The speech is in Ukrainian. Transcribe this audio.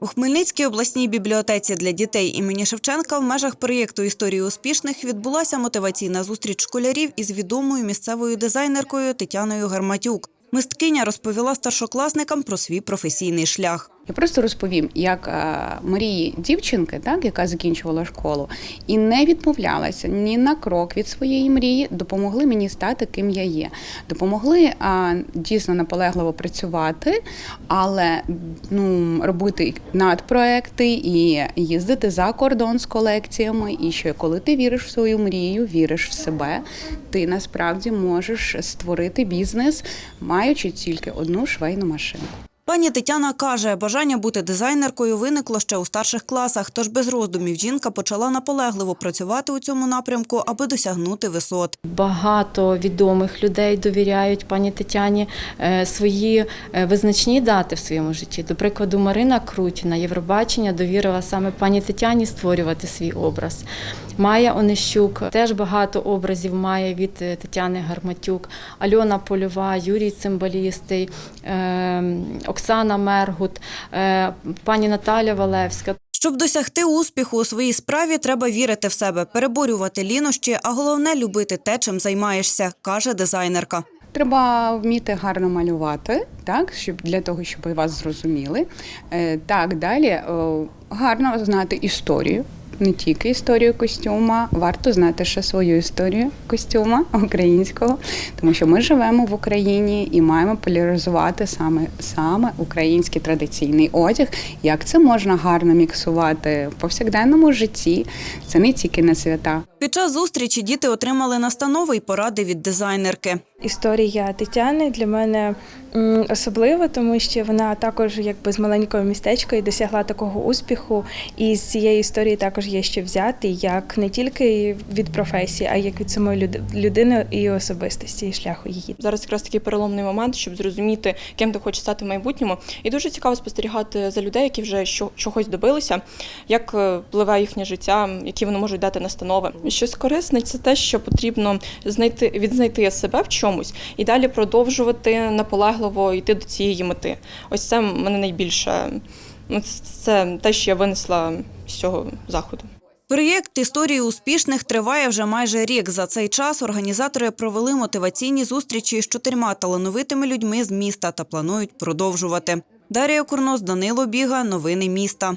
У Хмельницькій обласній бібліотеці для дітей імені Шевченка в межах проєкту Історії успішних відбулася мотиваційна зустріч школярів із відомою місцевою дизайнеркою Тетяною Гарматюк. Мисткиня розповіла старшокласникам про свій професійний шлях. Я просто розповім, як е, Марії дівчинки, так яка закінчувала школу, і не відмовлялася ні на крок від своєї мрії, допомогли мені стати ким я є. Допомогли а, дійсно наполегливо працювати, але ну робити надпроекти і їздити за кордон з колекціями. І що коли ти віриш в свою мрію, віриш в себе, ти насправді можеш створити бізнес, маючи тільки одну швейну машинку. Пані Тетяна каже, бажання бути дизайнеркою виникло ще у старших класах, тож без роздумів жінка почала наполегливо працювати у цьому напрямку, аби досягнути висот. Багато відомих людей довіряють пані Тетяні е, свої е, визначні дати в своєму житті. До прикладу, Марина Крутіна Євробачення довірила саме пані Тетяні створювати свій образ. Майя Онищук теж багато образів має від е, Тетяни Гарматюк, Альона Польова, Юрій Цимбалістий, е, Оксана Мергут, е, пані Наталя Валевська. Щоб досягти успіху у своїй справі, треба вірити в себе, переборювати лінощі, а головне любити те, чим займаєшся, каже дизайнерка. Треба вміти гарно малювати, так щоб для того, щоб вас зрозуміли. Е, Так, далі гарно знати історію. Не тільки історію костюма, варто знати ще свою історію костюма українського, тому що ми живемо в Україні і маємо поляризувати саме саме український традиційний одяг. Як це можна гарно міксувати в повсякденному житті? Це не тільки на свята. Під час зустрічі діти отримали настанови й поради від дизайнерки. Історія Тетяни для мене особлива, тому що вона також якби з маленького містечка і досягла такого успіху. І з цієї історії також є що взяти, як не тільки від професії, а як від самої люд- людини і особистості, і шляху її. Зараз якраз такий переломний момент, щоб зрозуміти, ким ти хочеш стати в майбутньому. І дуже цікаво спостерігати за людей, які вже що, чогось добилися, як е, впливає їхнє життя, які вони можуть дати настанови. Щось корисне це те, що потрібно знайти відзнайти себе в чомусь і далі продовжувати наполегливо йти до цієї мети. Ось це мене найбільше. ну, це- те, що я винесла з цього заходу. Проєкт історії успішних триває вже майже рік. За цей час організатори провели мотиваційні зустрічі з чотирма талановитими людьми з міста та планують продовжувати. Дар'я Курнос, Данило Біга, новини міста.